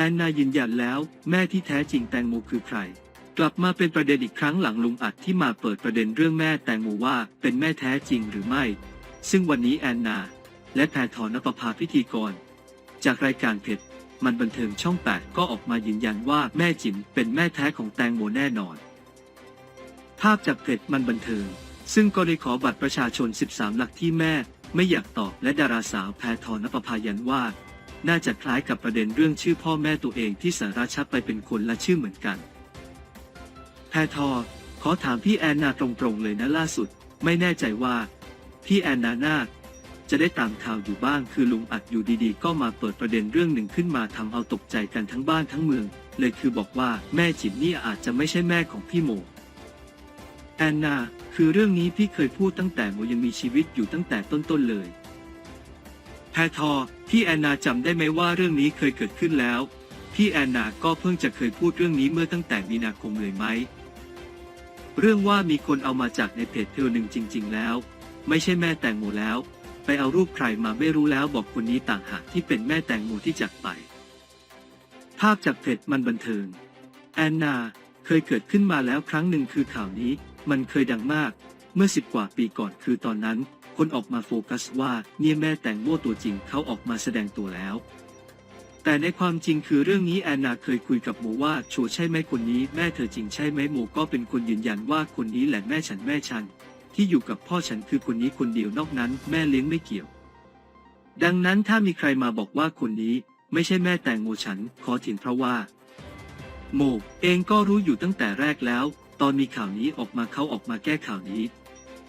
แอนนายืนยันแล้ว แม่ที่แท้จริงแตงโมคือใคร กลับมาเป็นประเด็นอีกครั้งหลังลุงอัดที่มาเปิดประเด็นเรื่องแม่แตงโมว่าเป็นแม่แท้จริงหรือไม่ ซึ่งวันนี้แอนนา และแพทรนปภาพิธีกร จากรายการเพจมันบันเทิงช่อง 8 ก็ออกมายืนยันว่าแม่จิ๋มเป็นแม่แท้ของแตงโมแน่นอน ภาพจากเพจมันบันเทิง ซึ่งก็ได้ขอบัตรประชาชน 13 หลักที่แม่ไม่อยากตอบและดาราสาวแพทรนปภายันว่า น่าจะคล้ายกับประเด็นเรื่องชื่อพ่อแม่ตัวเองที่สาราชัดไปเป็นคนละชื่อเหมือนกัน แพทอ ขอถามพี่แอนนาตรงๆเลยนะล่าสุด ไม่แน่ใจว่า พี่แอนนานาจะได้ตามข่าวอยู่บ้างคือลุงอัดอยู่ดีๆ ก็มาเปิดประเด็นเรื่องหนึ่งขึ้นมาทำเอาตกใจกันทั้งบ้านทั้งเมือง เลยคือบอกว่าแม่จิ๋มนี่อาจจะไม่ใช่แม่ของพี่โม แอนนา คือเรื่องนี้พี่เคยพูดตั้งแต่โมยังมีชีวิตอยู่ตั้งแต่ต้นๆเลย แพทอพี่แอนนาจำได้ไหมว่าเรื่องนี้เคยเกิดขึ้นแล้ว พี่แอนนาก็เพิ่งจะเคยพูดเรื่องนี้เมื่อตั้งแต่มีนาคมเลยไหม เรื่องว่ามีคนเอามาจากในเพจเธอหนึ่งจริง ๆ แล้ว ไม่ใช่แม่แตงโมแล้ว ไปเอารูปใครมาไม่รู้แล้วบอกคนนี้ต่างหากที่เป็นแม่แตงโมที่จากไป ภาพจากเพจมันบันเทิง แอนนาเคยเกิดขึ้นมาแล้วครั้งหนึ่งคือข่าวนี้ มันเคยดังมาก เมื่อสิบกว่าปีก่อนคือตอนนั้น คนออกมาโฟกัสว่าเนี่ยแม่แตงโมตัวจริงเขาออกมาแสดงตัวแล้ว แต่ในความจริงคือเรื่องนี้แอนนาเคยคุยกับโมว่าโชว์ใช่ไหมคนนี้แม่เธอจริงใช่ไหมโมก็เป็นคนยืนยันว่าคนนี้แหละแม่ฉันแม่ฉัน ที่อยู่กับพ่อฉันคือคนนี้คนเดียวนอกนั้น แม่เลี้ยงไม่เกี่ยว ดังนั้นถ้ามีใครมาบอกว่าคนนี้ ไม่ใช่แม่แตงโมฉัน ขอถิ่นเพราะว่า โมเองก็รู้อยู่ตั้งแต่แรกแล้ว ตอนมีข่าวนี้ออกมาเขาออกมาแก้ข่าวนี้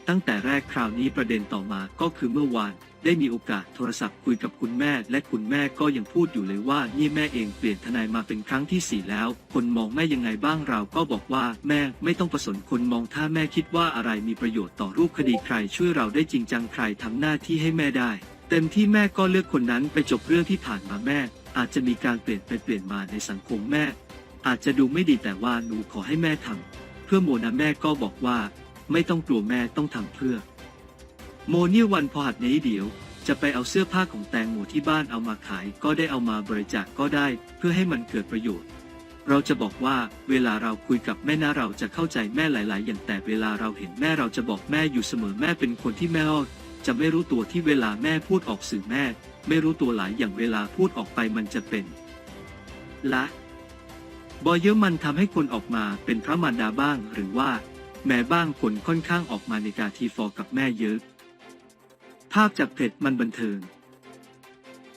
ตั้งแต่แรกคราวนี้ประเด็นต่อมาก็คือเมื่อวาน ได้มีโอกาสโทรศัพท์คุยกับคุณแม่ และคุณแม่ก็ยังพูดอยู่เลยว่านี่แม่เองเปลี่ยนทนายมาเป็นครั้งที่สี่แล้ว คนมองแม่ยังไงบ้างเราก็บอกว่าแม่ไม่ต้องประสนคนมองถ้าแม่คิดว่าอะไรมีประโยชน์ต่อรูปคดีใครช่วยเราได้จริงจังใครทำหน้าที่ให้แม่ได้ เต็มที่แม่ก็เลือกคนนั้นไปจบเรื่องที่ผ่านมาแม่ อาจจะมีการเปลี่ยนไปเปลี่ยนมาในสังคมแม่ อาจจะดูไม่ดีแต่ว่าหนูขอให้แม่ทำเพื่อโมนะแม่ก็บอกว่า ไม่ต้องกลัวแม่ต้องทำเพื่อ โมนี่วันพอหัดนี้เดี๋ยว จะไปเอาเสื้อผ้าของแตงโมที่บ้านเอามาขาย ก็ได้เอามาบริจาคกก็ได้ เพื่อให้มันเกิดประโยชน์ เราจะบอกว่าเวลาเราคุยกับแม่นะเราจะเข้าใจแม่หลาย ๆ อย่างแต่เวลาเราเห็นแม่เราจะบอกแม่อยู่เสมอแม่เป็นคนที่แม่จะไม่รู้ตัวที่เวลาแม่พูดออกสื่อแม่ ไม่รู้ตัวหลายอย่างเวลาพูดออกไปมันจะเป็นละบอยเยอะมันทำให้คนออกมาเป็นพระมารดาบ้างหรือว่า แม่บ้างคนค่อนข้างออกมาในการทีฟอร์กับแม่เยอะ ภาพจากเพจมันบันเทิง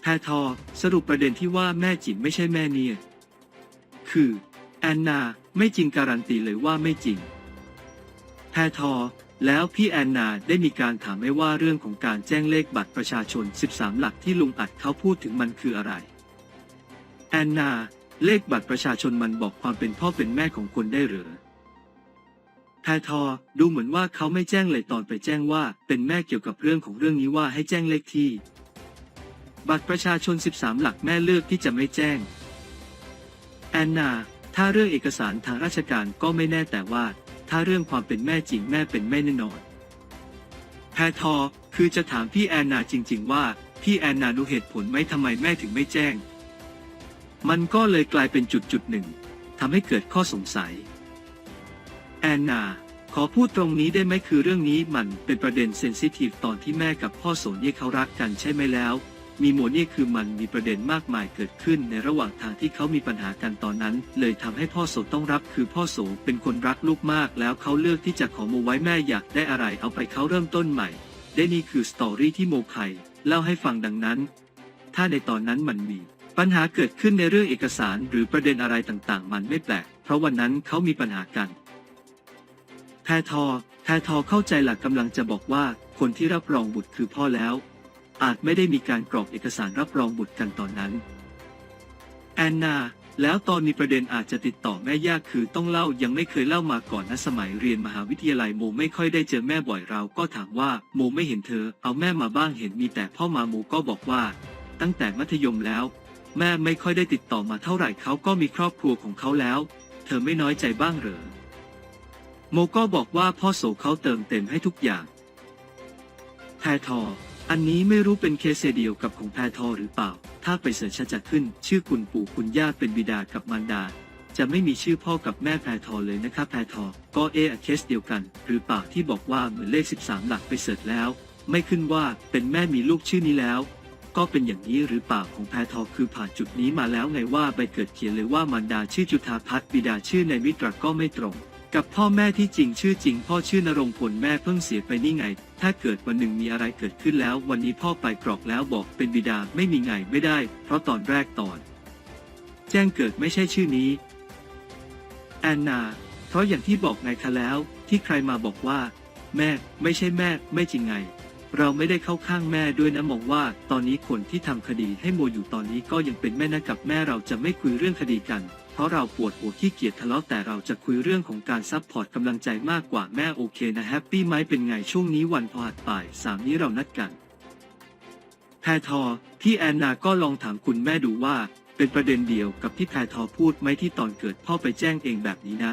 แพทอสรุปประเด็นที่ว่าแม่จิ๋มไม่ใช่แม่เนี่ย คือ แอนนาไม่จริงการันตีเลยว่าไม่จริง แพทอแล้วพี่แอนนาได้มีการถามไม่ว่าเรื่องของการแจ้งเลขบัตรประชาชน 13 หลักที่ลุงอัดเขาพูดถึงมันคืออะไร แอนนา เลขบัตรประชาชนมันบอกความเป็นพ่อเป็นแม่ของคนได้หรือ แพทอดูเหมือนว่าเขาไม่แจ้งเลยตอนไปแจ้งว่า เป็นแม่เกี่ยวกับเรื่องของเรื่องนี้ว่าให้แจ้งเลขที่ บัตรประชาชน 13 หลักแม่เลือกที่จะไม่แจ้ง แอนนา ถ้าเรื่องเอกสารทางราชการก็ไม่แน่แต่ว่า ถ้าเรื่องความเป็นแม่จริงแม่เป็นแม่แน่นอนแพทอคือจะถามพี่แอนนาจริง ๆ ว่า พี่แอนนาดูเหตุผลไหมทำไมแม่ถึงไม่แจ้ง มันก็เลยกลายเป็นจุดจุดหนึ่งทำให้เกิดข้อสงสัย แอนนา ขอพูดตรงนี้ได้ไหมคือเรื่องนี้มันเป็นประเด็นเซนซิทีฟตอนที่แม่กับพ่อโสเนี่เขารักกันใช่ไหมแล้ว มีโมเนี่ยคือมันมีประเด็นมากมายเกิดขึ้นในระหว่างทางที่เขามีปัญหากันตอนนั้น เลยทำให้พ่อโสต้องรับ คือพ่อโสเป็นคนรักลูกมาก แล้วเขาเลือกที่จะขอโมไว้แม่อยากได้อะไรเอาไปเขาเริ่มต้นใหม่ ได้นี่คือสตอรี่ที่โมไคเล่าให้ฟังดังนั้น ถ้าในตอนนั้นมันมีปัญหาเกิดขึ้นในเรื่องเอกสารหรือประเด็นอะไรต่างๆ มันไม่แปลก เพราะวันนั้นเขามีปัญหากัน แพทอแพทอเข้าใจหลักกำลังจะบอกว่า คนที่รับรองบุตรคือพ่อแล้ว อาจไม่ได้มีการกรอกเอกสารรับรองบุตรกันตอนนั้น แอนนา แล้วตอนมีประเด็นอาจจะติดต่อแม่ยากคือต้องเล่ายังไม่เคยเล่ามาก่อนนะสมัยเรียนมหาวิทยาลัยโมไม่ค่อยได้เจอแม่บ่อยเราก็ถามว่าโมไม่เห็นเธอ เอาแม่มาบ้างเห็นมีแต่พ่อมาโมก็บอกว่า ตั้งแต่มัธยมแล้ว แม่ไม่ค่อยได้ติดต่อมาเท่าไหร่เขาก็มีครอบครัวของเขาแล้ว เธอไม่น้อยใจบ้างเหรอ โมก็บอกว่าพ่อโสเขาเติมเต็มให้ทุกอย่างแพรทอ อันนี้ไม่รู้เป็นเคสเดียวกับของแพรทอหรือเปล่า ถ้าไปเสิร์ชจะขึ้น ชื่อคุณปู่คุณย่าเป็นบิดากับมารดา จะไม่มีชื่อพ่อกับแม่แพรทอเลยนะครับแพรทอ ก็เอะเคสเดียวกัน หรือเปล่าที่บอกว่าเหมือนเลข 13 หลักไปเสิร์ชแล้ว ไม่ขึ้นว่าเป็นแม่มีลูกชื่อนี้แล้ว ก็เป็นอย่างนี้หรือเปล่าของแพรทอคือผ่านจุดนี้มาแล้วไงว่าใบเกิดเขียนเลยว่ามารดาชื่อจุธาพัฒน์บิดาชื่อในมิตรก็ไม่ตรง กับพ่อแม่ที่จริงชื่อจริง พ่อชื่อนรงพลแม่เพิ่งเสียไปนี่ไง ถ้าเกิดวันหนึ่งมีอะไรเกิดขึ้นแล้ว วันนี้พ่อไปกรอกแล้วบอกเป็นบิดาไม่มีไงไม่ได้ เพราะตอนแรกตอน แจ้งเกิดไม่ใช่ชื่อนี้ แอนนา เพราะอย่างที่บอกไงคะแล้ว ที่ใครมาบอกว่า แม่ไม่ใช่แม่ ไม่จริงไง เราไม่ได้เข้าข้างแม่ด้วยนะมองว่า ตอนนี้คนที่ทำคดีให้โมอยู่ตอนนี้ก็ยังเป็นแม่นะกับแม่เราจะไม่คุยเรื่องคดีกัน เพราะเราปวดหัวขี้เกียจทะเลาะแต่เราจะคุยเรื่องของการซัพพอร์ตกำลังใจมากกว่าแม่โอเคนะแฮปปี้ไหมเป็นไงช่วงนี้วันพอหัดบ่ายสามนี้เรานัดกันแพรทอพี่แอนนาก็ลองถามคุณแม่ดูว่า เป็นประเด็นเดียวกับที่แพรทอพูดไหมที่ตอนเกิดพ่อไปแจ้งเองแบบนี้นะ